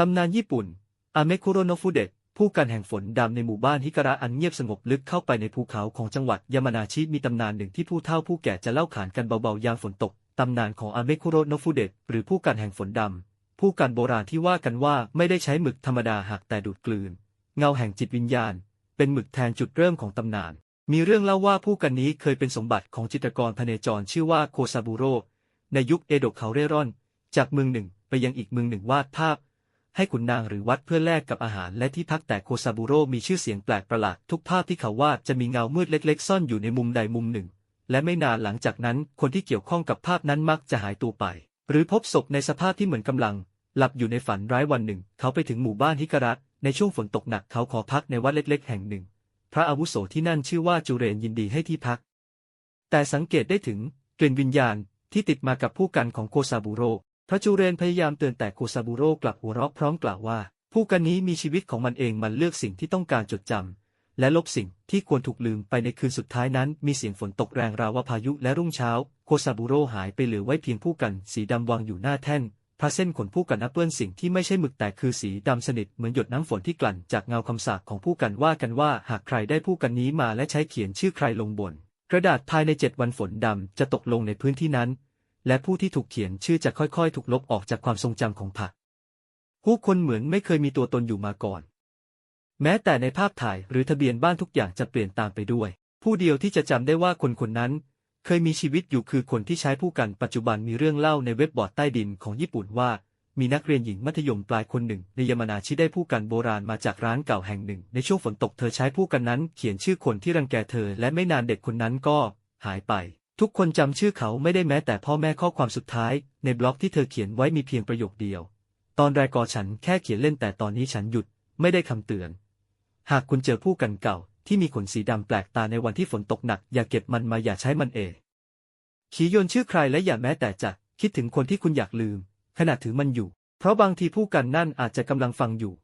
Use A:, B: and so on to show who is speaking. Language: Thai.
A: ตำนานญี่ปุ่น อาเมคุโรโนฟุเดะผู้กันแห่งฝนดำในหมู่บ้านฮิการะอันเงียบสงบลึกเข้าไปในภูเขาของจังหวัดยามานาชิมีตำนานหนึ่งที่ผู้เฒ่าผู้แก่จะเล่าขานกันเบาๆยามฝนตก ตำนานของอาเมคุโรโนฟุเดะหรือผู้กันแห่งฝนดำ ผู้กันโบราณที่ว่ากันว่าไม่ได้ใช้หมึกธรรมดาหากแต่ดูดกลืน เงาแห่งจิตวิญญาณ เป็นหมึกแทนจุดเริ่มของตำนาน มีเรื่องเล่าว่าผู้กันนี้เคยเป็นสมบัติของจิตรกรพเนจรชื่อว่าโคซาบุโรในยุคเอโดะเขาเร่ร่อน จากเมืองหนึ่งไปยังอีกเมืองหนึ่งวาดภาพ ให้ขุนนางหรือวัดเพื่อแลกกับอาหารและที่พักแต่โคซาบุโรมีชื่อเสียงแปลกประหลาดทุกภาพที่เขาวาดจะมีเงามืดเล็กๆ ซ่อนอยู่ในมุมใดมุมหนึ่ง และไม่นานหลังจากนั้นคนที่เกี่ยวข้องกับภาพนั้นมักจะหายตัวไป หรือพบศพในสภาพที่เหมือนกำลัง หลับอยู่ในฝันร้ายวันหนึ่ง เขาไปถึงหมู่บ้านฮิการะในช่วงฝนตกหนักเขาขอพักในวัดเล็ก ๆ แห่งหนึ่ง พระอาวุโสที่นั่นชื่อว่าจูเรนยินดีให้ที่พัก แต่สังเกตได้ถึงกลิ่นวิญญาณที่ติดมากับผู้กันของโคซาบุโร พระจูเรนพยายามเตือนแต่โคซาบุโร่กลับหัวเราะพร้อมกล่าวว่า ผู้กันนี้มีชีวิตของมันเองมันเลือกสิ่งที่ต้องการจดจำและลบสิ่งที่ควรถูกลืมไปในคืนสุดท้ายนั้น มีเสียงฝนตกแรงราวว่าพายุและรุ่งเช้า โคซาบุโร่หายไปเหลือไว้เพียงผู้กันสีดำวางอยู่หน้าแท่นพระเส้นขนผู้กันนับเปื้อนสิ่งที่ไม่ใช่หมึกแต่คือสีดำสนิทเหมือนหยดน้ำฝนที่กลั่นจากเงาคำสาปของผู้กันว่ากันว่าหากใครได้ผู้กันนี้มาและใช้เขียนชื่อใครลงบน กระดาษภายในเจ็ดวันฝนดำจะตกลงในพื้นที่นั้น และผู้ที่ถูกเขียนชื่อจะค่อยๆ ถูกลบออกจากความทรงจำของผัก ผู้คนเหมือนไม่เคยมีตัวตนอยู่มาก่อน แม้แต่ในภาพถ่ายหรือทะเบียนบ้านทุกอย่างจะเปลี่ยนตามไปด้วย ผู้เดียวที่จะจำได้ว่าคนคนนั้น เคยมีชีวิตอยู่คือคนที่ใช้ผู้กันปัจจุบันมีเรื่องเล่าในเว็บบอร์ดใต้ดินของญี่ปุ่นว่ามีนักเรียนหญิงมัธยมปลายคนหนึ่งในยามานาชิได้ผู้กันโบราณมาจากร้านเก่าแห่งหนึ่ง ในช่วงฝนตกเธอใช้ผู้กันนั้นเขียนชื่อคนที่รังแกเธอ และไม่นานเด็กคนนั้นก็หายไป ทุกคนจำชื่อเขาไม่ได้แม้แต่พ่อแม่ข้อความสุดท้าย ในบล็อกที่เธอเขียนไว้มีเพียงประโยคเดียว ตอนแรกกอฉันแค่เขียนเล่นแต่ตอนนี้ฉันหยุด ไม่ได้คำเตือน หากคุณเจอผู้กันเก่า ที่มีขนสีดำแปลกตาในวันที่ฝนตกหนัก อย่าเก็บมันมาอย่าใช้มันเองขีโยนชื่อใครและอย่าแม้แต่จะคิดถึงคนที่คุณอยากลืม ขณะถือมันอยู่ เพราะบางทีผู้กันนั่นอาจจะกำลังฟังอยู่